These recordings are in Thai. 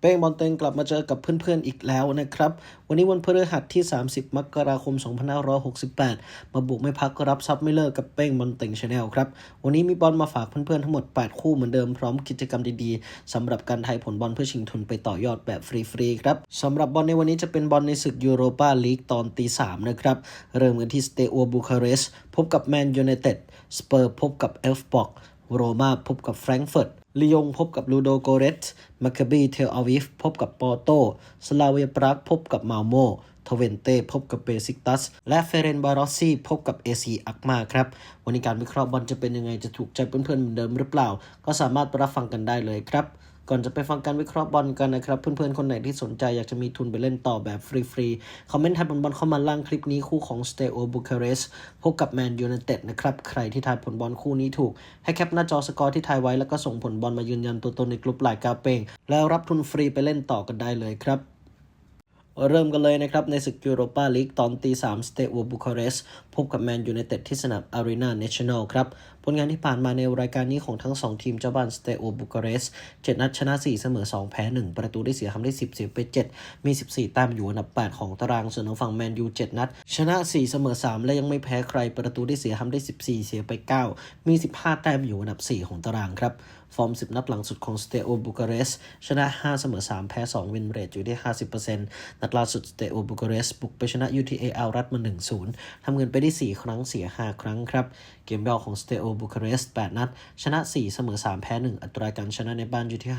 เป้งบอลเต็งกลับมาเจอกับเพื่อนๆอีกแล้วนะครับ วันนี้วันพฤหัสที่ 30 มกราคม 2568 มาบุกไม่พักรับซับไม่เลิกกับเป้งบอลเต็งชาแนลครับ วันนี้มีบอลมาฝากเพื่อนๆทั้งหมด 8 คู่เหมือนเดิมพร้อมกิจกรรมดีๆสำหรับการทายผลบอลเพื่อชิงทุนไปต่อยอดแบบฟรีๆครับสำหรับบอลในวันนี้จะเป็นบอลในศึกยูโรปาลีกตอนตี3นะครับ เริ่มกันที่สเตอัวบูคาเรสต์พบกับแมนยูไนเต็ดสเปอร์พบกับเอลฟ์บอกโรม่าพบกับแฟรงก์เฟิร์ต ลียงพบกับลูโดโกเรตมาคาบีเทลอาวิฟพบกับปอร์โต สลาเวียปรากพบกับมาโมทเวนเต้พบกับเบซิกตัส และเฟเรนบารอสซี่พบกับเอซีอักมาครับ วันนี้การวิเคราะห์บอลจะเป็นยังไงจะถูกใจเพื่อนๆเหมือนเดิมหรือเปล่า ก็สามารถรับฟังกันได้เลยครับ ก่อนจะไปฟังการวิเคราะห์บอลกันนะครับ เพื่อนๆ คนไหนที่สนใจอยากจะมีทุนไปเล่นต่อแบบฟรีๆ คอมเมนต์ทายผลบอลเข้ามาล่างคลิปนี้คู่ของ s t e โอบูคาเรสพบกับแมนยูไนเต็ดนะครับ ใครที่ทายผลบอลคู่นี้ถูก ให้แคปหน้าจอสกอร์ที่ทายไว้แล้วก็ส่งผลบอลมายืนยันตัวตนในกลุ่มหลายกาเปงแล้วรับทุนฟรีไปเล่นต่อกันได้เลยครับ เริ่มกันเลยนะครับ ในศึกยูโรปาลีกตอนตี3สเตอัวบูคาเรสพบกับแมนยูไนเต็ดที่สนามอารีนาเนชั่นแนลครับ ผลงานที่ผ่านมาในรายการนี้ของทั้ง 2 ทีมเจ้าบ้านสเตอัวบูคาเรสต์7นัดชนะ 4 เสมอ 2 แพ้ 1 ประตูได้เสียทำได้ 10 เสียไป7มี 14แต้มอยู่อันดับ 8 ของตารางส่วนทางฝั่งแมนยู7นัด ชนะ 4 เสมอ 3 และยังไม่แพ้ใครประตูได้เสียทำได้ 14 เสียไป 9 มี 15 แต้มอยู่อันดับ 4 ของตารางครับ ฟอร์ม 10 นัดหลังสุดของสเตโอบูคาเรสชนะ 5 เสมอ 3 แพ้ 2 วินเรทอยู่ที่ 50%นัดล่าสุดสเตโอบูคาเรสบุกไปชนะ UTA อารัดมา 1-0ทำเงินไปได้ 4 ครั้งเสีย 5 ครั้งครับ เกมยอดของสเตโอบูคาเรสต์8นัด ชนะ 4 เสมอ 3 แพ้ 1 อัตราการชนะในบ้านอยู่ที่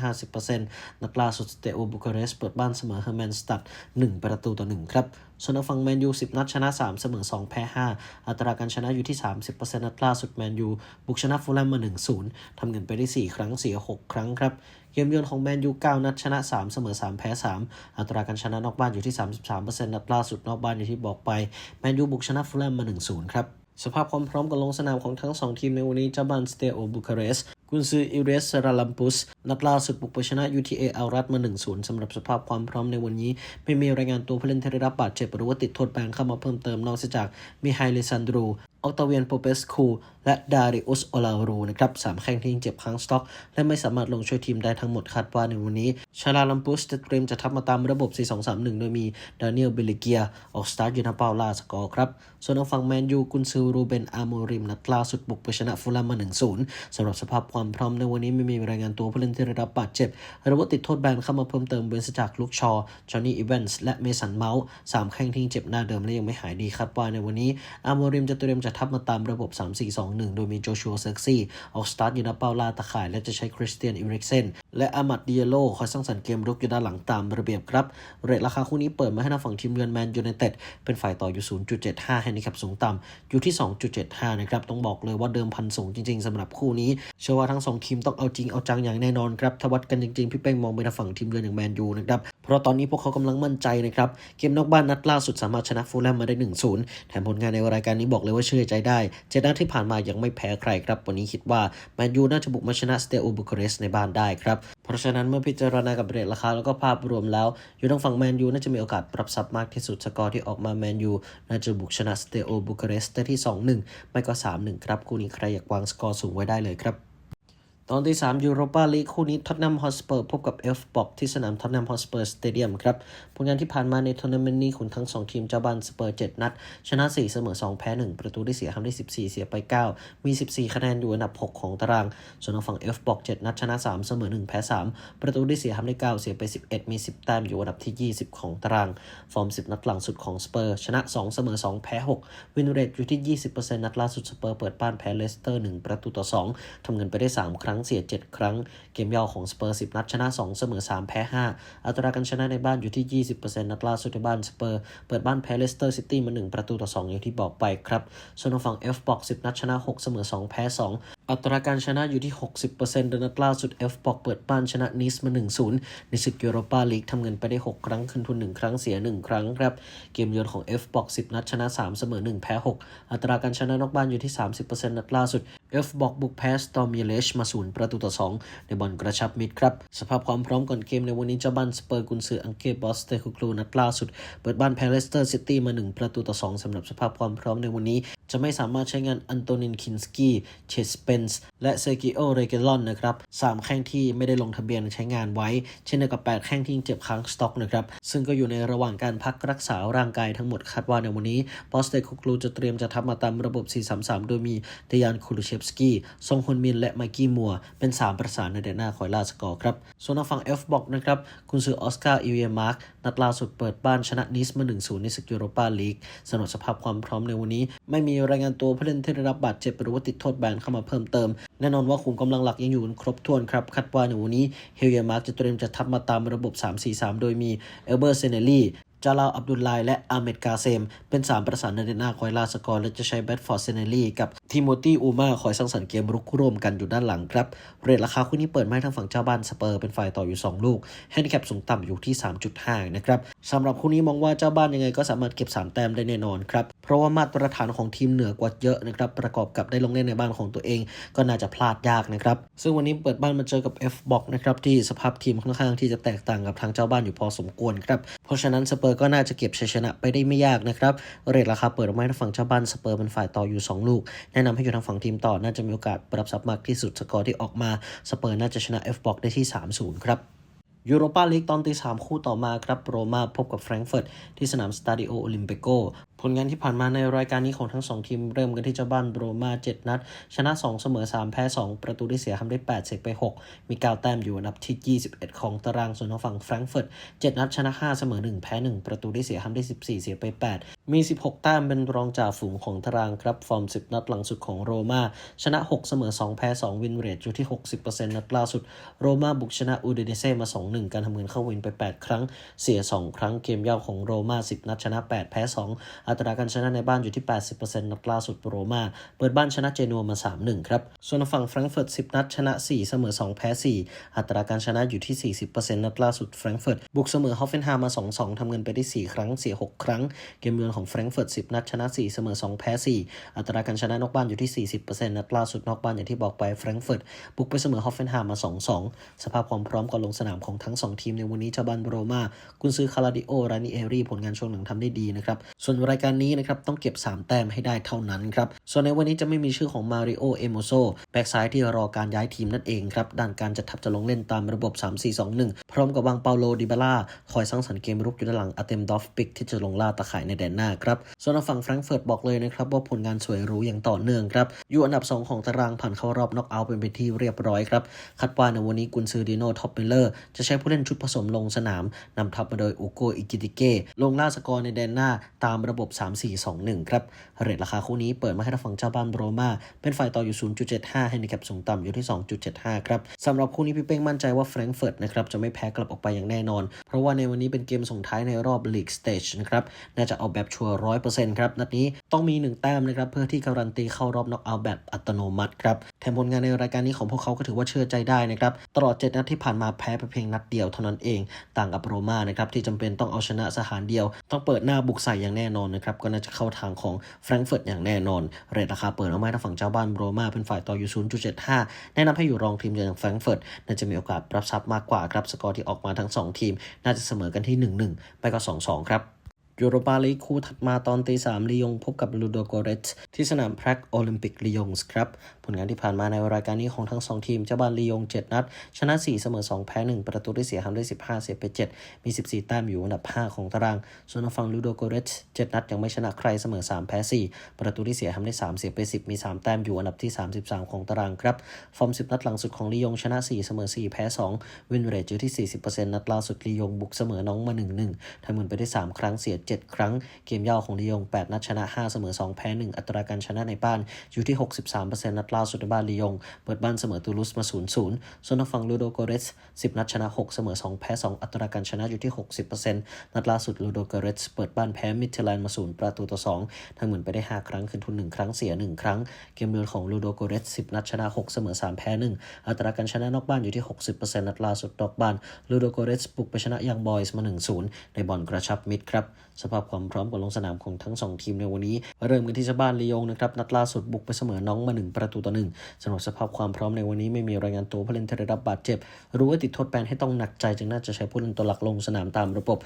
50%นัดล่าสุดสเตโอบูคาเรสต์เปิดบ้านเสมอเฮอร์แมนสตัด 1 ประตูต่อ 1 ครับส่วนฝั่งแมนยู 10 นัดชนะ 3 เสมอ 2 แพ้ 5 อัตราการชนะอยู่ที่ 30%นัดล่าสุดแมนยู บุกชนะฟูลแลมมา 1-0 ทำเงินไปได้ 4 ครั้ง เสีย 6 ครั้งครับ เกมเยือนของแมนยู 9 นัดชนะ 3 เสมอ 3 แพ้ 3 อัตราการชนะนอกบ้านอยู่ที่ 33%นัดล่าสุดนอกบ้านอย่างที่บอกไป แมนยูบุกชนะฟูลแลมมา 1-0 ครับ สภาพความพร้อมการลงสนามของทั้ง2ทีมในวันนี้เจ้าบ้านสเตโอบูคาเรสกุนซืออิเรสราลัมปุส นัดล่าสุดบุกไปชนะ UTA อัลรัตมา 1-0สำหรับสภาพความพร้อมในวันนี้ ไม่มีรายงานตัวผู้เล่นที่ได้รับบาดเจ็บหรือว่าติดโทษแบนเข้ามาเพิ่มเติมนอกจากมิไฮเลซันดรูออกตาเวียนโปเปสคูและดาริอุสโอลารูนะครับสามแข้งที่ยังเจ็บค้างสต็อก และไม่สามารถลงช่วยทีมได้ทั้งหมดคาดว่าในวันนี้ ชาลาลัมปุสจะเตรียมจะทับมาตามระบบ 4-2-3-1 โดยมีดานิเอลเบลิเกีย ออกสตาร์ทยูนาเปาลาสกอร์ครับ ส่วนทางฝั่งแมนยูกุนซือรูเบนอาโมริมนัดล่าสุดบุกไปชนะฟูลแลมมา 1-0สำหรับสภาพความพร้อมในวันนี้ไม่มีรายงานตัวผู้เล่นที่ได้รับบาดเจ็บหรือว่าติดโทษแบนเข้ามาเพิ่มเติมเว้นจากลุกชอจอห์นนี่อีเวนส์และเมสันเมาส์สามแข้งที่ยังเจ็บหน้าเดิมและยังไม่หายดีคาดว่าในวันนี้อาโมริมจะเตรียมจะทับมาตามระบบ2 1โดยมีโจชัวเซ็กซี่ออกสตาร์ทอยู่หน้าเป้าล่าตะข่าย และจะใช้คริสเตียนอิริกเซนและอามัดดิเยโลคอยสร้างสรรค์เกมรุกอยู่ด้านหลังตามระเบียบครับ เรทราคาคู่นี้เปิดมาให้ทางฝั่งทีมเยือนแมนยูไนเต็ดเป็นฝ่ายต่ออยู่ 0.75 ให้นะครับสูงต่ำอยู่ที่ 2.75 นะครับ ต้องบอกเลยว่าเดิมพันสูงจริง ๆสำหรับคู่นี้เชื่อว่าทั้งสองทีมต้องเอาจริงเอาจังอย่างแน่นอนครับถ้าวัดกันจริงๆพี่เป้งมองไปทางฝั่งทีมเยือนอย่างแมนยูนะครับเพราะตอนนี้พวกเขากำลังมั่นใจนะครับเกมนอกบ้านนัดล่าสุดสามารถชนะฟูลแลมมาได้ 1-0 แถมผลงานในรายการนี้บอกเลยว่าเชื่อใจได้เจ็ดนัดที่ผ่านมายังไม่แพ้ใครครับ วันนี้คิดว่าแมนยูน่าจะบุกมาชนะสเตโอบุคาเรสในบ้านได้ครับ เพราะฉะนั้นเมื่อพิจารณากับเรทราคาแล้วก็ภาพรวมแล้ว อยู่ทางฝั่งแมนยูน่าจะมีโอกาสปรับซับมากที่สุดสกอร์ที่ออกมาแมนยูน่าจะบุกชนะสเตโอบุคาเรสได้ที่ 2-1 ไม่ก็ 3-1 ครับคู่นี้ใครอยากวางสกอร์สูงไว้ได้เลยครับ ตอนที่ 3 ยูโรปาลีกคู่นี้ท็อตแนมฮอสเปอร์พบกับเอฟบอกที่สนามท็อตแนมฮอสเปอร์สเตเดียมครับ ผลงานที่ผ่านมาในทัวร์นาเมนต์นี้ของทั้ง 2 ทีมเจ้าบ้านสเปอร์ 7 นัด ชนะ 4 เสมอ 2 แพ้ 1 ประตูได้เสียทำได้ 14 เสียไป 9 มี 14 คะแนนอยู่อันดับ 6 ของตาราง ส่วนทางฝั่งเอฟบอก7นัดชนะ 3 เสมอ 1 แพ้ 3 ประตูได้เสียทำได้ 9 เสียไป 11 มี 10 แต้มอยู่อันดับที่ 20 ของตาราง ฟอร์ม 10 นัดหลังสุดของสเปอร์ชนะ 2 เสมอ 2 แพ้ 6 วินเรทอยู่ที่ 20%นัดล่าสุดสเปอร์เปิดบ้านแพ้เลสเตอร์ 1 ประตูต่อ 2ทำเงินไปได้ 3 ครั้งเสีย 7 ครั้ง เกมย่อของสเปอร์ 10 นัดชนะ 2 เสมอ 3 แพ้ 5 อัตราการชนะในบ้านอยู่ที่ 20%นัดล่าสุดในบ้านสเปอร์ เปิดบ้านแพ้เลสเตอร์ซิตี้มา 1 ประตูต่อ 2 อย่างที่บอกไปครับ ส่วนทางฝั่ง F box 10 นัดชนะ 6 เสมอ 2 แพ้ 2 อัตราการชนะอยู่ที่ 60%โดยนัดล่าสุด F box เปิดบ้านชนะนิสมา 1-0 ในศึกยูโรปาลีกทำเงินไปได้ 6 ครั้งคืนทุน 1 ครั้งเสีย 1 ครั้งครับ เกมเยือนของ F box 10 นัดชนะ 3 เสมอ 1 แพ้ 6 อัตราการชนะนอกบ้านอยู่ที่ 30%นัดล่าสุด F box บุกแพ้สตอร์มิเลชมา 0ประตูต่อ 2 ในบอลกระชับมิดครับ สภาพความพร้อมก่อนเกมในวันนี้เจ้าบ้านสเปอร์กุนซืออังเกตบอสเตคุคลูนัดล่าสุด เปิดบ้านแพ้เลสเตอร์ซิตี้มา 1 ประตูต่อ 2สำหรับสภาพความพร้อมในวันนี้ จะไม่สามารถใช้งานอันโตนินคินสกี้เชสเปนส์และเซกิโอเรเกลอนนะครับสามแข้งที่ไม่ได้ลงทะเบียนใช้งานไว้ เช่นเดียวกับ 8 แข้งที่ยังเจ็บค้างสต็อกนะครับซึ่งก็อยู่ในระหว่างการพักรักษาร่างกายทั้งหมดคาดว่าในวันนี้บอสเตคุคลูจะเตรียมจะทับมาตามระบบ 4-3-3 โดยมีเตยานคูลูเชฟสกี้ซงฮุนมินและไมกี้มัวเป็น3ประสานในเดนหน้าคอยล่าสกอร์ครับ ส่วนทางฝั่ง F บอกนะครับ คุณซื้อออสการ์อิเวียมาร์กนัดล่าสุดเปิดบ้านชนะนิสมา1-0 ในศึกยูโรปาลีกสำหรับสภาพความพร้อมในวันนี้ ไม่มีรายงานตัวผู้เล่นที่ได้รับบาดเจ็บหรือว่าติดโทษแบนเข้ามาเพิ่มเติม แน่นอนว่าขุมกำลังหลักยังอยู่ครบถ้วนครับคาดว่าในวันนี้เฮลเยมาร์กจะเตรียมจะทับมาตามระบบ 3-4-3 โดยมีเอลเบอร์เซเนลี่ จาลาอับดุลไลและอาเมดกาเซม เป็น3ประสานในเดนหน้าคอยลาสกอร์ และจะใช้แบดฟอร์ดเซเนลี่กับทิโมธีอูมาคอยสร้างสรรค์เกมรุกร่วมกันอยู่ด้านหลังครับ เรทราคาคู่นี้เปิดไม้ทางฝั่งเจ้าบ้านสเปอร์เป็นฝ่ายต่ออยู่ 2 ลูกแฮนดิแคปสูงต่ำอยู่ที่ 3.5 นะครับสำหรับคู่นี้มองว่าเจ้าบ้านยังไงก็สามารถเก็บ 3 แต้มได้แน่นอนครับ เพราะว่ามาตรฐานของทีมเหนือกว่าเยอะนะครับประกอบกับได้ลงเล่นในบ้านของตัวเอง ก็น่าจะพลาดยากนะครับซึ่งวันนี้เปิดบ้านมาเจอกับ F box นะครับที่สภาพทีมค่อนข้างที่จะแตกต่างกับทางเจ้าบ้านอยู่พอสมควรครับเพราะฉะนั้นสเปอร์ก็น่าจะเก็บชัยชนะไปได้ไม่ยากนะครับ เรทราคาเปิดออกมาทางฝั่งเจ้าบ้านสเปอร์เป็นฝ่ายต่ออยู่ 2 ลูก แนะนำให้อยู่ทางฝั่งทีมต่อน่าจะมีโอกาสปรับสับมากที่สุดสกอร์ที่ออกมาสเปอร์น่าจะชนะ F box ได้ที่ 3-0 ครับยูโรปาลีกตอนตีสามคู่ต่อมาครับ โรม่าพบกับแฟรงก์เฟิร์ตที่สนามสตาดิโอโอลิมปิโก ผลงานที่ผ่านมาในรายการนี้ของทั้ง 2 ทีม เริ่มกันที่เจ้าบ้านโรม่า7 นัด ชนะ 2 เสมอ 3 แพ้ 2 ประตูได้เสียทำได้ 8 เสกไป 6 มี 9 แต้มอยู่อันดับที่ 21 ของตารางส่วนทางฝั่งแฟรงก์เฟิร์ต7นัดชนะ 5 เสมอ 1 แพ้ 1 ประตูได้เสียทำได้ 14 เสียไป 8 มี 16 แต้มเป็นรองจ่าฝูงของตารางครับฟอร์ม 10 นัดหลังสุดของโรม่าชนะ 6 เสมอ 2 แพ้ 2 วินเรทอยู่ที่ 60%นัดล่าสุด โรม่าบุกชนะอูเดเนเซ่มา 2-1 การทำเงินเข้าวินไป 8 ครั้งเสีย 2 ครั้งเกมยาวของโรม่า10 นัดชนะ 8 แพ้ 2อัตราการชนะในบ้านอยู่ที่ 80%นัดล่าสุดโรมาเปิดบ้านชนะเจนัวมา 3-1 ครับ ส่วนฝั่งแฟรงก์เฟิร์ต 10 นัดชนะ 4 เสมอ 2 แพ้ 4 อัตราการชนะอยู่ที่ 40%นัดล่าสุดแฟรงก์เฟิร์ตบุกเสมอฮอฟเฟนไฮม์มา 2-2ทำเงินไปได้ 4 ครั้ง เสีย 6 ครั้ง เกมเยือนของแฟรงก์เฟิร์ต 10 นัดชนะ 4 เสมอ 2 แพ้ 4 อัตราการชนะนอกบ้านอยู่ที่ 40%นัดล่าสุดนอกบ้านอย่างที่บอกไปแฟรงก์เฟิร์ตบุกไปเสมอฮอฟเฟนไฮม์มา 2-2 สภาพความพร้อมก่อนลงสนามของทั้ง 2 ทีมในวันนี้เจ้าบ้านโรมากุนซือคาราดิโอรานิเอรีผลงานช่วงหลังทำได้ดีนะครับส่วนรายการนี้นะครับต้องเก็บ 3 แต้มให้ได้เท่านั้นครับ ส่วนในวันนี้จะไม่มีชื่อของมาริโอ เอโมโซแบ็กซ้ายที่รอการย้ายทีมนั่นเองครับ ด้านการจัดทัพจะลงเล่นตามระบบ 3-4-2-1 พร้อมกับวางเปาโล ดิบาล่า คอยสร้างสรรค์เกมรุกอยู่ด้านหลังอาเตมดอฟปิกที่จะลงล่าตะข่ายในแดนหน้าครับ ส่วนฝั่งแฟรงก์เฟิร์ตบอกเลยนะครับว่าผลงานสวยหรูอย่างต่อเนื่องครับ อยู่อันดับ 2 ของตารางผ่านเข้ารอบน็อกเอาท์เป็นไปที่เรียบร้อยครับ คาดว่าในวันนี้กุนซือดิโนท็อปเมลเลอร์จะใช้ผู้เล่นชุดผสมลงสนามนำทัพมาโดยอุโกอิกิติเกลงล่าสกอร์ในแดนหน้าตามระบบ3-4-2-1 ครับเรทราคาคู่นี้เปิดมาให้ทางฝั่งเจ้าบ้านโรมาเป็นฝ่ายต่ออยู่ 0.75 ให้ในแคปสูงต่ำอยู่ที่ 2.75 ครับสำหรับคู่นี้พี่เป้งมั่นใจว่าแฟรงก์เฟิร์ตนะครับจะไม่แพ้กลับออกไปอย่างแน่นอน เพราะว่าในวันนี้เป็นเกมส่งท้ายในรอบลีกสเตจนะครับน่าจะเอาแบบชัวร์ร้อยเปอร์เซ็นต์ครับนัดนี้ต้องมี 1 แต้มนะครับเพื่อที่การันตีเข้ารอบน็อกเอาท์แบบอัตโนมัติครับแถมผลงานในรายการนี้ของพวกเขาก็ถือว่าเชื่อใจได้นะครับตลอด 7 นัดที่ผ่านมาแพ้ไปเพียงนัดเดียวเท่านั้นเอง ต่างกับโรม่านะครับที่จำเป็นต้องเอาชนะสถานเดียว ต้องเปิดหน้าบุกใส่อย่างแน่นอนนะครับก็น่าจะเข้าทางของแฟรงก์เฟิร์ตอย่างแน่นอน เรทราคาเปิดเอาไม้ทางฝั่งเจ้าบ้านโรม่าเป็นฝ่ายต่ออยู่ 0.75 แนะนำให้อยู่รองทีมอย่างแฟรงก์เฟิร์ตน่าจะมีโอกาสรับทรัพย์มากกว่าครับสกอร์ที่ออกมาทั้ง 2 ทีม น่าจะเสมอกันที่ 1-1 ไปก็ 2-2 ครับยูโรปาลีกคู่ถัดมาตอนตีสามลียงพบกับลูโดโกเรตที่สนามแพร็กโอลิมปิกลียงส์ครับ ลงานที่ผ่านมาในรายการนี้ของทั้ง 2 ทีม เจ้าบ้านลียง 7 นัด ชนะ 4 เสมอ 2 แพ้ 1 ประตูได้เสียทำได้ 15 เสียไป 7 มี 14 แต้มอยู่อันดับ 5 ของตาราง ส่วนฝั่งลูโดโกเรต7นัดยังไม่ชนะใครเสมอ 3 แพ้ 4 ประตูได้เสียทำได้ 3 เสียไป 10 มี 3 แต้มอยู่อันดับที่ 33 ของตารางครับ ฟอร์ม 10 นัดหลังสุดของลียงชนะ 4 เสมอ 4 แพ้ 2 วินเรทอยู่ที่ 40%นัดล่าสุดลียงบุกเสมอน้องมา 1-1ทำเงินไปได้ 3 ครั้งเสีย 7 ครั้ง เกมย่อของลียง 8 นัดชนะ 5 เสมอ 2 แพ้ 1 อัตราการชนะในบ้านอยู่ที่ 63%นัดล่าาสุดบ้านลียง เปิดบ้านเสมอตูลูสมา 0-0 ส่วนทางฝั่งลูโดโกเรส10 นัดชนะ 6 เสมอ 2 แพ้ 2 อัตราการชนะอยู่ที่ 60%นัดล่าสุดลูโดโกเรสเปิดบ้านแพ้มิเทแลนมา 0 ประตูต่อ 2 ทั้งเหมุนไปได้ 5 ครั้งคืนทุน 1 ครั้งเสีย 1 ครั้ง เกมเยือนของลูโดโกเรส10 นัดชนะ 6 เสมอ 3 แพ้ 1 อัตราการชนะนอกบ้านอยู่ที่ 60%นัดล่าสุดนอกบ้านลูโดโกเรสบุกไปชนะยังบอยส์มา 1-0 ในบอลกระชับมิตรครับ สภาพความพร้อมก่อนลงสนามของทั้ง 2 ทีมในวันนี้ เริ่มกันที่เจ้าบ้านลียงนะครับนัดล่าสุดบุกไปเสมอน้องมา 1 ประตูต่อ1สำหรับสภาพความพร้อมในวันนี้ไม่มีรายงานตัวผู้เล่นที่ได้รับบาดเจ็บ รู้ว่าติดโทษแบนให้ต้องหนักใจจึงน่าจะใช้ผู้เล่นตัวหลักลงสนามตามระบบ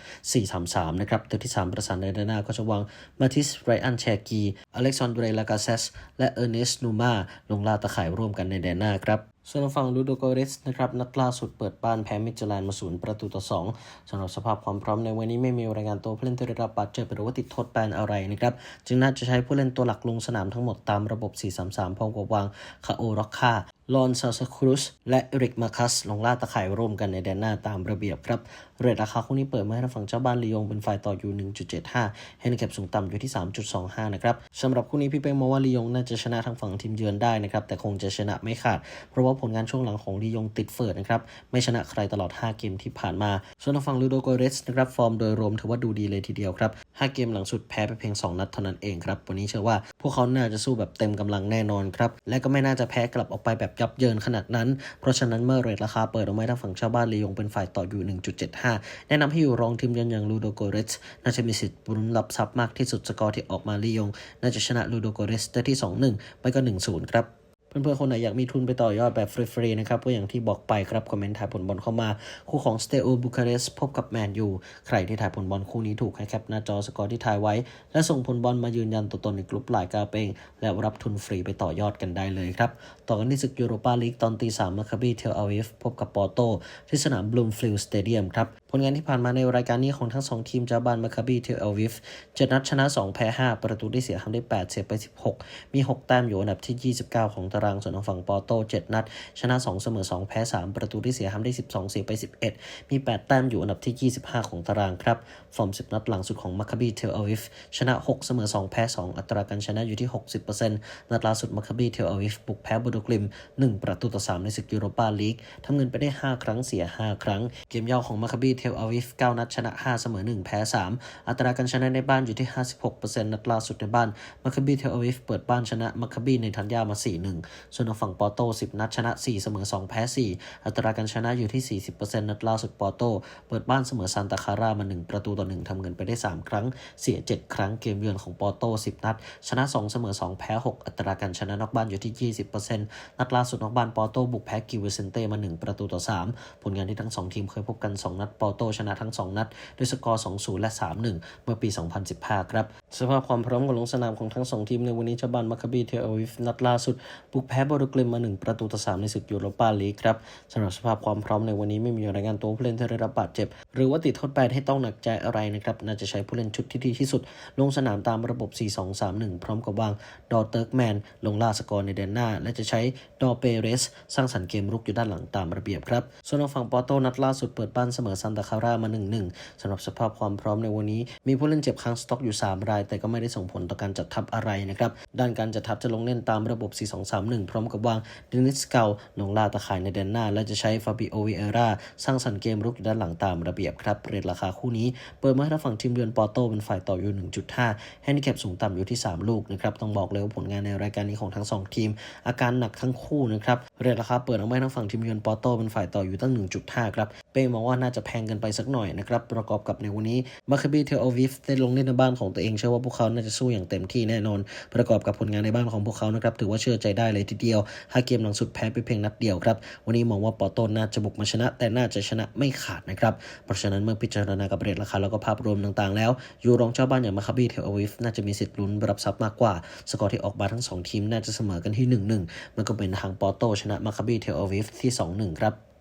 4-3-3 นะครับตัวที่ 3 ประสานในด้านหน้าก็จะวางมาทิสไรอันแชกีอเล็กซานเดรลากาเซสและเออร์เนสนูมาลงล่าตะข่ายร่วมกันในแดนหน้าครับ ส่วนทางฝั่งลูโดโกเรสนะครับนัดล่าสุดเปิดบ้านแพ้มิจแลนมาศูนย์ประตูต่อ2สำหรับสภาพความพร้อมในวันนี้ไม่มีรายงานตัวผู้เล่นที่ได้รับบาดเจ็บหรือว่าติดโทษแบนอะไรนะครับจึงน่าจะใช้ผู้เล่นตัวหลักลงสนามทั้งหมดตามระบบ 4-3-3 พร้อมกับวางคาโอร็อกคาลอนซาสครุสและเอริกมาคัสลงล่าตะข่ายร่วมกันในแดนหน้าตามระเบียบครับเรทราคาคู่นี้เปิดมาให้ทางฝั่งเจ้าบ้านลียงเป็นฝ่ายต่ออยู่ 1.75 ให้นแคปสูงต่ำอยู่ที่ 3.25 นะครับสำหรับคู่นี้พี่เป้งมองว่าลียงน่าจะชนะทางฝั่งทีมเยือนได้นะครับแต่คงจะชนะไม่ขาด เพราะว่าผลงานช่วงหลังของลียงติดเฟิร์ดนะครับไม่ชนะใครตลอด 5 เกมที่ผ่านมา ส่วนทางฝั่งลูโดโกเรสนะครับฟอร์มโดยรวมถือว่าดูดีเลยทีเดียวครับ 5 เกมหลังสุดแพ้ไปเพียง 2 นัดเท่านั้นเองครับวันนี้เชื่อว่าพวกเขาน่าจะสู้แบบเต็มกำลังแน่นอนครับและก็ไม่น่าจะแพ้กลับออกไปแบบยับเยินขนาดนั้น เพราะฉะนั้นเมื่อเรทราคาเปิดออกมาให้ทางฝั่งชาบ้านลียงเป็นฝ่ายต่ออยู่ 1.75แนะนำให้อยู่รองทีมเยือนอย่างลูโดโกเรสน่าจะมีสิทธิ์ลุ้นรับทรัพย์มากที่สุดสกอร์ที่ออกมาลียง น่าจะชนะลูโดโกเรสได้ที่ 2-1 ไม่ก็ 1-0 ครับ เพื่อนๆคนไหนอยากมีทุนไปต่อยอดแบบฟรีๆนะครับก็อย่างที่บอกไปครับคอมเมนต์ถ่ายผลบอลเข้ามา คู่ของสเตโอบูคาเรสพบกับแมนยูใครที่ถ่ายผลบอลคู่นี้ถูกให้แคปหน้าจอสกอร์ที่ถ่ายไว้ และส่งผลบอลมายืนยันตัวตนในกลุ่มหลายกาเปงและรับทุนฟรีไปต่อยอดกันได้เลยครับต่อกันที่ศึกยูโรปาลีกตอนตีสามมาคาบีเทลอาวิฟพบกับปอร์โตที่สนามบลูมฟิลด์สเตเดียมครับ ลงานที่ผ่านมาในรายการนี้ของทั้งสองทีมเจ้าบ้านมาคาบีเทลอาวิฟเจ็ดนัดชนะสองแพ้ห้าประตูได้เสียทำได้แปดเสียไปสิบหกมีหกแต้มอยู่อันดับที่ยี่สิบเก้าของตารางส่วนทางฝั่งปอโต้7นัด ชนะ 2 เสมอ 2 แพ้ 3 ประตูที่เสียทำได้ 12 เสียไป 11 มี 8 แต้มอยู่อันดับที่ 25 ของตารางครับฟอร์ม 10 นัดหลังสุดของมัคาบีเทลอาวิฟชนะ 6 เสมอ 2 แพ้ 2 อัตราการชนะอยู่ที่ 60%นัดล่าสุดมัคาบีเทลอาวิฟบุกแพ้บูโดกลิม 1 ประตูต่อ 3 ในศึกยูโรปาลีกทำเงินไปได้ 5 ครั้งเสีย 5 ครั้งเกมยาของมัคคาบีเททลอาวิฟ9นัดชนะ 5 เสมอ 1 แพ้ 3 อัตราการชนะในบ้านอยู่ที่ 56%นัดล่าสุดในบ้านมัคคบีเทลอาวิฟเปิดบ้านชนะมัคคบีในทันยามา 4-1 ส่วนทางฝั่งปอร์โต 10 นัดชนะ 4 เสมอ 2 แพ้ 4 อัตราการชนะอยู่ที่ 40%นัดล่าสุดปอร์โต เปิดบ้านเสมอซานตาคาร่ามา 1 ประตูต่อ 1ทำเงินไปได้ 3 ครั้ง เสีย 7 ครั้งเกมเยือนของปอร์โต 10 นัด ชนะ 2 เสมอ 2 แพ้ 6 อัตราการชนะนอกบ้านอยู่ที่ 20%นัดล่าสุดนอกบ้านปอร์โตบุกแพ้กิวเวเซนเต้มา 1 ประตูต่อ 3 ผลงานที่ทั้ง 2 ทีมเคยพบกัน 2 นัดปอโตชนะทั้ง 2 นัด ด้วยสกอร์ 2-0 และ 3-1 เมื่อปี 2015 ครับ สภาพความพร้อมของลงสนามของทั้ง 2 ทีมในวันนี้เจ้าบ้านมาคาบีเทลอวิฟนัดล่าสุดบุกแพ้บอร์กลิมมา 1 ประตูต่อ 3 ในศึกยูโรปาลีกครับสำหรับสภาพความพร้อมในวันนี้ไม่มีรายงานตัวผู้เล่นที่ได้รับบาดเจ็บ หรือว่าติดโทษแบนให้ต้องหนักใจอะไรนะครับน่าจะใช้ผู้เล่นชุดที่ดีที่สุด ลงสนามตามระบบ 4-2-3-1 พร้อมกับวางดอเติร์กแมนลงล่าสกอร์ในเดนหน้า และจะใช้ดอเปเรส สร้างสรรค์เกมรุกอยู่ด้านหลังตามระเบียบครับส่วนฝั่งปอโตนัดล่าสุดเปิดบ้านเสมอซันตาคาร่ามา 1-1สำหรับสภาพความพร้อมในวันนี้ มีผู้เล่นเจ็บค้างสต็อกอยู่ 3 ราย แต่ก็ไม่ได้ส่งผลต่อการจัดทัพอะไรนะครับ ด้านการจัดทัพจะลงเล่นตามระบบ 4-2-3-1 พร้อมกับวางเดนิสเกาลงล่าตะข่ายในเดนหน้า และจะใช้ฟาบิโอวิเอร่าสร้างสรรค์เกมรุกอยู่ด้านหลังตามระเบียบครับเรทราคาคู่นี้ เปิดมาให้ทางฝั่งทีมเยือนปอร์โตเป็นฝ่ายต่ออยู่ 1.5แฮนดิแคปสูงต่ำอยู่ที่ 3 ลูกนะครับต้องบอกเลยว่าผลงานในรายการนี้ของทั้ง 2 ทีม อาการหนักทั้งคู่นะครับเรทราคาเปิดออกมาให้ทางฝั่งทีมเยือนปอโตเป็นฝ่ายต่ออยู่ตั้ง 1.5 ครับเป้มองว่าน่าจะแพงเกินไปสักหน่อยนะครับประกอบกับในวันนี้มาคาบีเทลอวิฟได้ลงเล่นในบ้านของตัวเองเชื่อว่าพวกเขาน่าจะสู้อย่างเต็มที่แน่นอน ประกอบกับผลงานในบ้านของพวกเขานะครับถือว่าเชื่อใจได้เลยทีเดียวห้าเกมหลังสุดแพ้ไปเพียงนัดเดียวครับวันนี้มองว่าปอร์โตน่าจะบุกมาชนะ แต่น่าจะชนะไม่ขาดนะครับเพราะฉะนั้นเมื่อพิจารณากับเรทราคาแล้วก็ภาพรวมต่างๆ แล้วยูรองเจ้าบ้านอย่างมาคาบีเทลอวิฟน่าจะมีสิทธิ์ลุ้นรับทรัพย์มากกว่า สกอร์ที่ออกมาทั้งสองทีมน่าจะเสมอกันที่ 1-1มันก็เป็นทางปอร์โตชนะมาคาบีเทลวิฟที่ 2-1 ครับ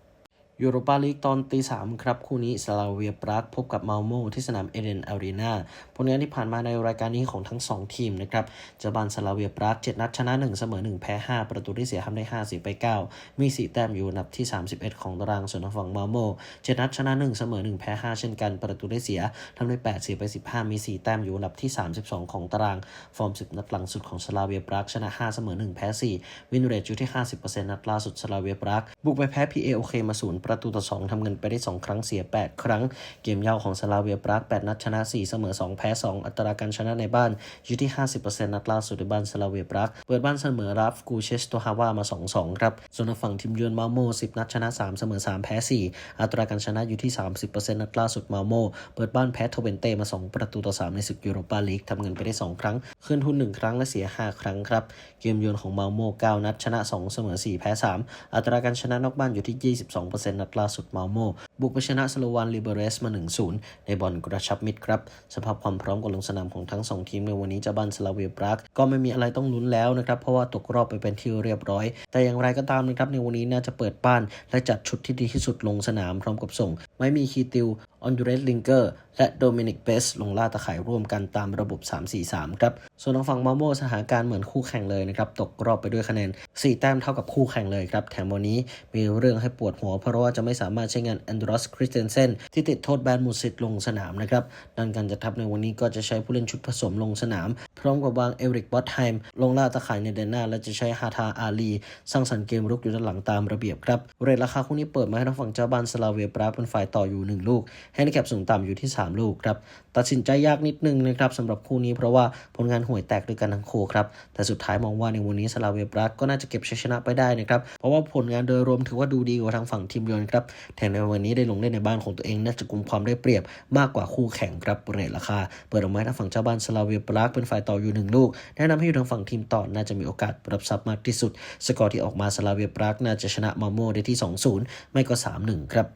ยูโรปาลีกตอนตีสามครับ คู่นี้สลาเวียปรากพบกับมาโมที่สนามเอเดนอารีนาผลงานที่ผ่านมาในรายการนี้ของทั้ง 2 ทีมนะครับเจ้าบานสลาเวียปราก 7 นัดชนะ 1 เสมอ 1 แพ้ 5 ประตูที่เสียทำได้5เสียไป 9 มี 4 แต้มอยู่อันดับที่ 31 ของตารางส่วนทางฝั่งมาโม 7 นัดชนะ 1 เสมอ 1 แพ้ 5 เช่นกัน ประตูได้เสียทำได้ 8 เสียไป 15 มี 4 แต้มอยู่อันดับที่ 32 ของตาราง ฟอร์ม 10 นัดหลังสุดของสลาเวียปรากชนะ 5 เสมอ 1 แพ้ 4 วินเรทอยู่ที่ 50%นัดล่าสุดสลาเวียปรากบุกไปแพ้ PAOK มาศูนย์ประตูต่อ 2ทำเงินไปได้ 2 ครั้งเสีย 8 ครั้ง เกมเย่าของสลาเวียปราก 8 นัดชนะ 4 เสมอ 2 แพ้ 2 อัตราการชนะในบ้านอยู่ที่ 50%นัดล่าสุดในบ้านสลาเวียปราก เปิดบ้านเสมอรับกูเชสโตฮาวามา 2-2 ครับ ส่วนฝั่งทีมเยือนมาโม 10 นัดชนะ 3 เสมอ 3 แพ้ 4 อัตราการชนะอยู่ที่ 30%นัดล่าสุดมาโม เปิดบ้านแพ้โทเวนเต้มา 2 ประตูต่อ 3 ในศึกยูโรปาลีกทำเงินไปได้ 2 ครั้งคืนทุน 1 ครั้งและเสีย 5 ครั้งครับ เกมเยือนของมาโม 9 นัดชนะ 2 เสมอ 4 แพ้ 3 อัตราการชนะนอกบ้านอยู่ที่ 22%นัดล่าสุดมาโมบุกไปชนะสโลวานลิเบเรสมา 1-0 ในบอลกระชับมิตรครับ สภาพความพร้อมก่อนลงสนามของทั้ง 2 ทีมในวันนี้เจะบ้านสลาเวียปรากก็ไม่มีอะไรต้องลุ้นแล้วนะครับ เพราะว่าตกรอบไปเป็นที่เรียบร้อย แต่อย่างไรก็ตามนะครับในวันนี้น่าจะเปิดบ้าน และจัดชุดที่ดีที่สุดลงสนามพร้อมกับส่ง ไม่มีคีติวออนดูเรสลิงเกอร์ และโดมินิกเบสลงล่าตะข่ายร่วมกันตามระบบ 3-4-3 ครับ ส่วนทางฝั่งมาโมสถานการณ์เหมือนคู่แข่งเลยนะครับ ตกรอบไปด้วยคะแนน 4 แต้มเท่ากับคู่แข่งเลยครับ แถมวันนี้มีเรื่องให้ปวดหัว เพราะว่าจะไม่สามารถใช้งานแอนดรอสคริสเตนเซนที่ติดโทษแบนหมุดสิทธิ์ลงสนามนะครับดังการจัดทัพในวันนี้ก็จะใช้ผู้เล่นชุดผสมลงสนาม พร้อมกับวางเอริกบอตไฮม์ลงล่าตะข่ายในเดนหน้า และจะใช้ฮาทาอาลีสร้างสรรค์เกมรุกอยู่ด้านหลังตามระเบียบครับเรทราคาคู่นี้เปิดมาให้ทางฝั่งเจ้าบ้านสลาเวียปราเป็นฝ่ายต่ออยู่ 1 ลูกแฮนดิแคปสูงต่ำอยู่ที่3ลูกครับตัดสินใจยากนิดนึงนะครับสำหรับคู่นี้เพราะว่าผลงานห่วยแตกด้วยกันทั้งคู่ครับแต่สุดท้ายมองว่าในวันนี้สลาเวียปรากก็น่าจะเก็บชัยชนะไปได้นะครับเพราะว่าผลงานโดยรวมถือว่าดูดีกว่าทางฝั่งทีมเยือนครับแถมในวันนี้ได้ลงเล่นในบ้านของตัวเองน่าจะกุมความได้เปรียบมากกว่าคู่แข่งครับเรทราคาเปิดออกมาทางฝั่งเจ้าบ้านสลาเวียปรากเป็นฝ่ายต่ออยู่หนึ่งลูก แนะนำให้อยู่ทางฝั่งทีมต่อน่าจะมีโอกาสรับทรัพย์มากที่สุด สกอร์ที่ออกมาสลาเวียปรากน่าจะชนะมาโมได้ที่ 2-0 ไม่ก็ 3-1 ครับ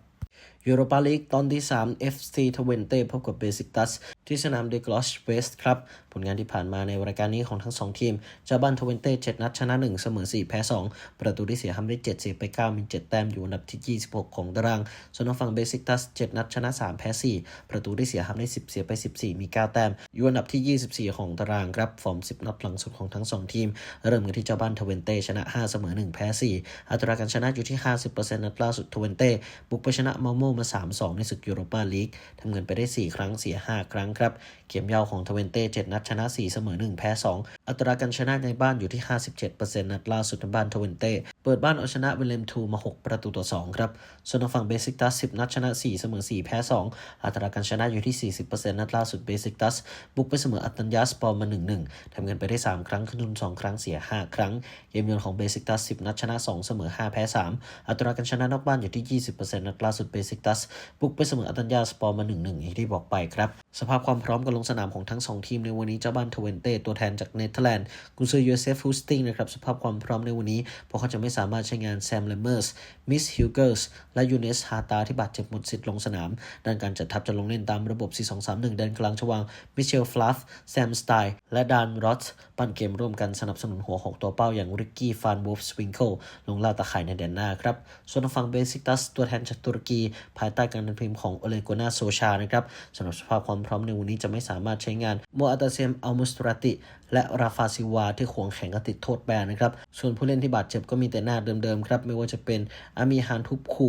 ยูโรปาลีกตอนที่ 3 FC ทเวนเต้พบกับเบสิกตัสที่สนามเดกลอชเวสครับ ผลงานที่ผ่านมาในรายการนี้ของทั้ง 2 ทีมเจ้าบ้านทเวนเต้7นัดชนะ 1 เสมอ 4 แพ้ 2 ประตูที่เสียทำได้ 7 เสียไป 9 มี 7 แต้มอยู่อันดับที่ 26 ของตาราง ส่วนทางฝั่งเบสิกตัส7นัดชนะ 3 แพ้ 4 ประตูที่เสียทำได้ 10 เสียไป 14 มี 9 แต้มอยู่อันดับที่ 24 ของตารางครับฟอร์ม 10 นัดหลังสุดของทั้ง 2 ทีม เริ่มกันที่เจ้าบ้านทเวนเต้ชนะ 5 เสมอ 1 แพ้ 4 อัตราการชนะอยู่ที่ 50%นัดล่าสุดทเวนเต้บุกไปชนะมาโมมา3-2 ในศึกยูโรปาลีกทำเงินไปได้ 4 ครั้งเสีย 5 ครั้งครับ เกมเย่าของทเวนเต้7นัดชนะ 4 เสมอ 1 แพ้ 2 อัตราการชนะในบ้านอยู่ที่ 57%นัดล่าสุดในบ้านทเวนเต้เปิดบ้านเอาชนะเวเลมทูมา 6 ประตูต่อ 2 ครับ ส่วนทางฝั่งเบสิกตัส10 นัดชนะ 4 เสมอ 4 แพ้ 2 อัตราการชนะอยู่ที่ 40%นัดล่าสุดเบสิกตัสบุกไปเสมออัตัญญาสปอร์มา 1-1 ทำเงินไปได้ 3 ครั้ง ขึ้นทุน 2 ครั้ง เสีย 5 ครั้ง เกมเยือนของเบสิกตัส10 นัดชนะ 2 เสมอ 5 แพ้ 3 อัตราการชนะนอกบ้านอยู่ที่ 20%นัดล่าสุดเบสิกตัสบุกไปเสมออัตัญญาสปอร์มา 1-1อย่างที่บอกไปครับสภาพความพร้อมการลงสนามของทั้ง 2 ทีมในวันนี้เจ้าบ้านทเวนเต้ตัวแทนจากเนเธอร์แลนด์กุนซือยูเซฟฮูสติงนะครับสภาพความพร้อมในวันนี้พราะเขาจะไม่สามารถใช้งานแซมเลเมอร์สมิสฮิวเกอร์สและยูเนสฮาตาที่บาดเจ็บหมดสิทธิ์ลงสนาม ด้านการจัดทัพจะลงเล่นตามระบบ 4-2-3-1 แดนกลางชวาง มิเชล ฟลัฟ แซม สไตล์ และดานรอตปั้นเกมร่วมกันสนับสนุนหัวของตัวเป้าอย่างริกกี้ ฟานวูฟสวิงเกิลลงล่าตะข่ายในแดนหน้าครับ ส่วนฝั่งเบสิกตัสตัวแทนจากตุรกี ภายใต้การนำทีมของโอเลโกนาโซชานะครับสำหรับสภาพความพร้อมในวันนี้จะไม่สามารถใช้งานโมอาตาเซมอัลมุสตราติ และราฟาซิวาที่ขวงแข่งกับติดโทษแบนนะครับส่วนผู้เล่นที่บาดเจ็บก็มีแต่หน้าเดิมๆครับไม่ว่าจะเป็นอามีฮานทุบคู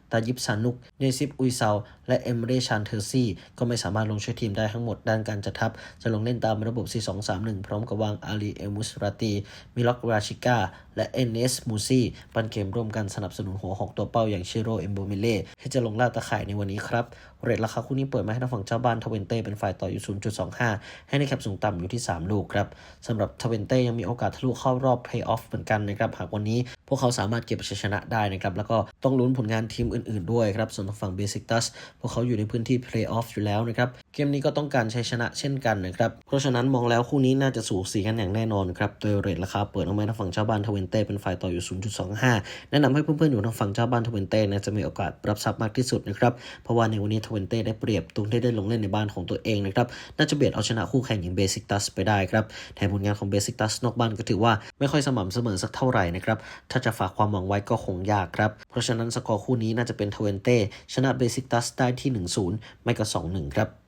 ตายิบซานุกเนซิบอุยเซา และเอมเรชานเทอร์ซี่ ก็ไม่สามารถลงช่วยทีมได้ทั้งหมดด้านการจัดทัพ จะลงเล่นตามระบบ 4-2-3-1 พร้อมกับวางอาลี เอมุสราตี มิล็อกราชิก้า และเอเนสมูซีปันเกมร่วมกันสนับสนุนหัวหอกตัวเป้าอย่างชิโรเอมโบมิเล่ที่จะลงล่าตะข่ายในวันนี้ครับ เรทราคาคู่นี้เปิดมาให้ทางฝั่งเจ้าบ้านทเวนเต้เป็นฝ่ายต่ออยู่ 0.25 ให้ในแคปสูงต่ำอยู่ที่ 3 ลูกครับสำหรับทเวนเต้ยังมีโอกาสทะลุเข้ารอบเพลย์ออฟเหมือนกันนะครับหากวันนี้ พวกเขาสามารถเก็บชัยชนะได้นะครับแล้วก็ต้องลุ้นผลงานทีมอื่นๆ ด้วยครับส่วนทางฝั่งเบสิกตัสพวกเขาอยู่ในพื้นที่เพลย์ออฟอยู่แล้วนะครับ เกมนี้ก็ต้องการใชัยชนะเช่นกันนะครับ เพราะฉะนั้นมองแล้วคู่นี้น่าจะสูสีกันอย่างแน่นอนครับโดยเรทราคาเปิดออกมาทางฝั่งเจ้าบ้านทเวนเต้เป็นฝ่ายต่ออยู่ 0.25 แนะนำให้เพื่อนๆอยู่ทางฝั่งเจ้าบ้านทเวนเต้นะจะมีโอกาสรับทรัพย์มากที่สุดนะครับ เพราะว่าในวันนี้ทเวนเต้ได้เปรียบตรงที่ได้ลงเล่นในบ้านของตัวเองนะครับ น่าจะเบียดเอาชนะคู่แข่งอย่างเบสิกตัสไปได้ครับ แถมผลงานของเบสิกตัสนอกบ้านก็ถือว่าไม่ค่อยสม่ำเสมอสักเท่าไหร่นะครับ ถ้าจะฝากความหวังไว้ก็คงยากครับ เพราะฉะนั้นสกอร์คู่นี้น่าจะเป็นทเวนเต้ชนะเบสิกตัสได้ที่ 1-0 ไม่ก็ 2-1 ครับ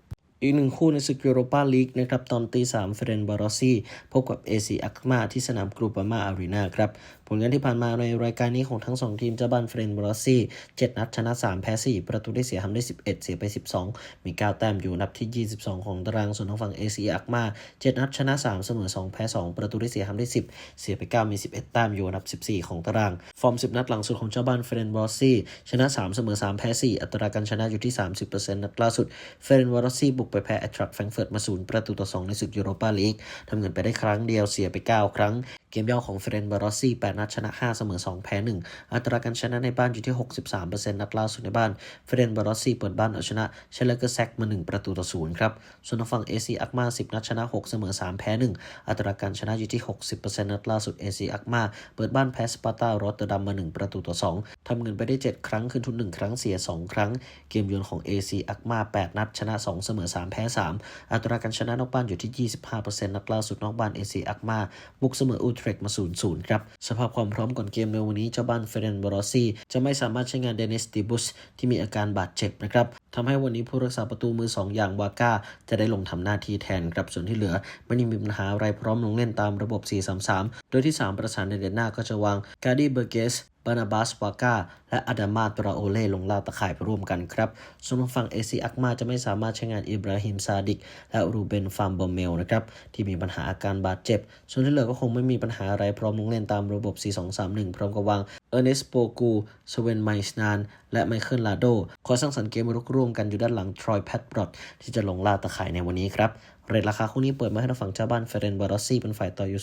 อีกหนึ่งคู่ในศึกยูโรปาลีกนะครับตอนตีสามเฟรนบารอซี่พบกับเอซีอักมาที่สนามกรูปามาอารีนาครับผลงานที่ผ่านมาในรายการนี้ของทั้งสองทีมเจ้าบ้านเฟรนบรอซี่ 7 นัดชนะ 3 แพ้ 4 ประตูได้เสียทำได้ 11 เสียไป 12 มี 9 แต้มอยู่อันดับที่ 22 ของตารางส่วนทางฝั่งเอซีอักมา 7 นัดชนะ 3 เสมอ 2 แพ้ 2 ประตูได้เสียทำได้ 10 เสียไป 9 มี 11 แต้มอยู่อันดับ 14 ของตาราง ฟอร์ม 10 นัดหลังสุดของเจ้าบ้านเฟรนบรอซี่ชนะ 3 เสมอ 3 แพ้ 4 อัตราการชนะอยู่ที่ 30%นัดล่าสุดเฟรนบรอซี่บุกไปแพ้แอตรักแฟรงเฟิร์ตมาศูนย์ประตูต่อ 2 ในศึกยูโรปาลีกทำเงินไปได้ครั้งเดียวเสียไป 9 ครั้ง เกมย่อของเฟรนบรอซี่8 นัดชนะ 5 เสมอ 2 แพ้ 1 อัตราการชนะในบ้านอยู่ที่ 63%นัดล่าสุดในบ้านเฟรนบารอซี่เปิดบ้านเอาชนะเชลเลอร์เกอร์แซกมา 1 ประตูต่อ0ครับ ส่วนฝั่งเอซีอักมา10 นัดชนะ 6 เสมอ 3 แพ้ 1 อัตราการชนะอยู่ที่ 60%นัดล่าสุดเอซีอักมาเปิดบ้านแพ้สปาร์ตารอตเตอร์ดัมมา 1 ประตูต่อ 2 ทำเงินไปได้ 7 ครั้งคืนทุน 1 ครั้งเสีย 2 ครั้ง เกมเยือนของ AC อักมา8 นัดชนะ 2 เสมอ 3 แพ้ 3 อัตราการชนะนอกบ้านอยู่ที่ 25%นัดล่าสุดนอกบ้าน AC อักมาบุกเสมออูเทรกมา 0-0 ครับสภาพาพความพร้อมก่อนเกมในวันนี้เจ้าบ้านเฟรนบรอซี่จะไม่สามารถใช้งานเดนิสติบุสที่มีอาการบาดเจ็บนะครับทำให้วันนี้ผู้รักษาประตูมือ 2 อย่างวาก้า จะได้ลงทำหน้าที่แทนครับส่วนที่เหลือ ไม่ได้มีปัญหาอะไรพร้อมลงเล่นตามระบบ 4-3-3 โดยที่ 3 ประสานในเดนหน้าก็จะวางกาดีเบอร์เกสบานาบาสวากา และอาดามาตราโอเล่ลงล่าตะข่ายไปร่วมกันครับส่วนทางฝั่งเอซีอักมาจะไม่สามารถใช้งานอิบราฮิมซาดิก และรูเบนฟาร์มบอมเมลนะครับที่มีปัญหาอาการบาดเจ็บ ส่วนที่เหลือก็คงไม่มีปัญหาอะไรพร้อมลงเล่นตามระบบ 4-2-3-1 พร้อมกับวางเออร์เนสโปกูสเวนไมสนาน และไมเคิลลาโดคอยสร้างสรรค์เกมรุกร่วมกันอยู่ด้านหลังทรอยแพตบรอดที่จะลงล่าตะข่ายในวันนี้ครับเรทราคาคู่นี้เปิดมาให้ทางฝั่งเจ้าบ้านเฟรนบารอซี่เป็นฝ่ายต่ออยู่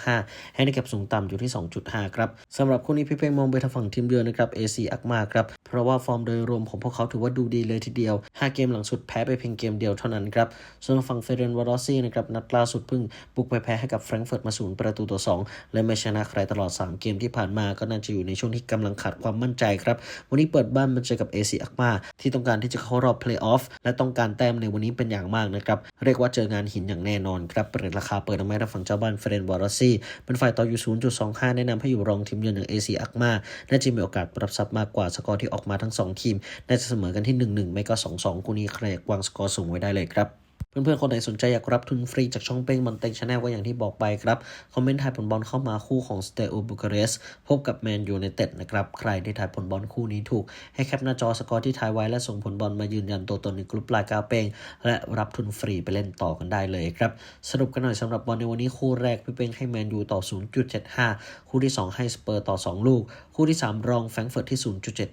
0.25 ให้ในเก็บสูงต่ำอยู่ที่ 2.5 ครับสำหรับคู่นี้พี่เป้งมองไปทางฝั่งทีมเยือนนะครับ AC อักมาครับ เพราะว่าฟอร์มโดยรวมของพวกเขาถือว่าดูดีเลยทีเดียว 5 เกมหลังสุดแพ้ไปเพียงเกมเดียวเท่านั้นครับ ส่วนฝั่งเฟรนบารอซี่นะครับนัดล่าสุดเพิ่งบุกไปแพ้ให้กับแฟรงก์เฟิร์ตมาศูนย์ประตูต่อ 2 และไม่ชนะใครตลอด 3 เกมที่ผ่านมาก็น่าจะอยู่ในช่วงที่กำลังขาดความมั่นใจครับ วันนี้เปิดบ้านมาเจอกับ AC อักมาที่ต้องการที่จะเข้ารอบเพลย์ออฟและต้องการแต้มในวันนี้เป็นอย่างมากนะครับเรียกว่าเจองานหินอย่างแน่นอนครับเปิดราคาเปิดออกมาทางฝั่งเจ้าบ้านเฟรนบอร์ซี่เป็นฝ่ายต่ออยู่ 0.25 แนะนำให้อยู่รองทีมเยือนอย่าง AC อักมาน่าจะมีโอกาสรับทรัพย์มากกว่าสกอร์ที่ออกมาทั้ง 2 ทีม น่าจะเสมอกันที่ 1-1 ไม่ก็ 2-2 คู่นี้ใครอยากวางสกอร์สูงไว้ได้เลยครับเพื่อนๆ คนไหนสนใจอยากรับทุนฟรีจากช่องเป้งบอลเต็งชาแนลก็อย่างที่บอกไปครับ คอมเมนต์ทายผลบอลเข้ามาคู่ของสเตอบูคาเรสพบกับแมนยูในเต็ดนะครับ ใครที่ทายผลบอลคู่นี้ถูก ให้แคปหน้าจอสกอร์ที่ทายไว้และส่งผลบอลมายืนยันตัวตนในกลุ่มปลายกาเป้งและรับทุนฟรีไปเล่นต่อกันได้เลยครับ สรุปกันหน่อยสำหรับบอลในวันนี้คู่แรกพี่เป้งให้แมนยูต่อ 0.75 คู่ที่ 2 ให้สเปอร์ต่อ 2 ลูก คู่ที่ 3 รองแฟรงก์เฟิร์ตที่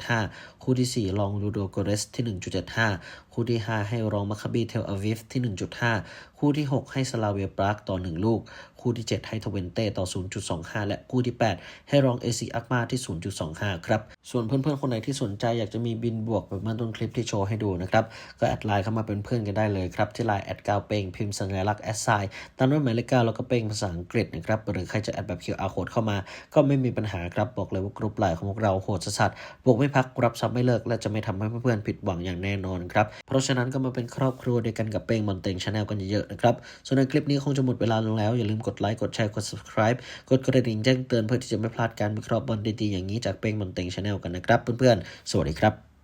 0.75 คู่ที่ 4 รองลูโดโกเรสที่ 1.75 คู่ที่ 5 ให้รองมาคาบีเทลอาวิฟที่ 1.5 คู่ที่ 6 ให้สลาเวียปรากต่อ 1 ลูก คู่ที่ 7 ให้ทเวนเต้ต่อ 0.25 และคู่ที่ 8 ให้รองเอซีอักมาที่ 0.25 ครับ ส่วนเพื่อนๆ คนไหนที่สนใจอยากจะมีบินบวกแบบเมื่อต้นคลิปที่โชว์ให้ดูนะครับ ก็แอดไลน์เข้ามาเป็นเพื่อนกันได้เลยครับ ที่ไลน์แอดกาวเปงพิมพ์สัญลักษณ์แอดไซน์ตามด้วยหมายเลขเก้าแล้วก็เปงภาษาอังกฤษนะครับหรือใครจะแอดแบบ QR code เข้ามา ก็ไม่มีปัญหาครับบอกเลยว่ากรุ๊ปปลายของพวกเราโหดสัสๆบวกไม่พักรับซับไม่เลิก และจะไม่ทำให้เพื่อนๆผิดหวังอย่างแน่นอนครับ เพราะฉะนั้นก็มาเป็นครอบครัวเดียวกันกับเป้งมอนเตงชาแนลกันเยอะๆนะครับ ส่วนในคลิปนี้คงจะหมดเวลาลงแล้ว อย่าลืมกดไลค์กดแชร์กด subscribe กดกระดิ่งแจ้งเตือนเพื่อที่จะไม่พลาดการวิเคราะห์บอลดีๆอย่างนี้จากเป้งมอนเตงชาแนลกันนะครับเพื่อนๆสวัสดีครับ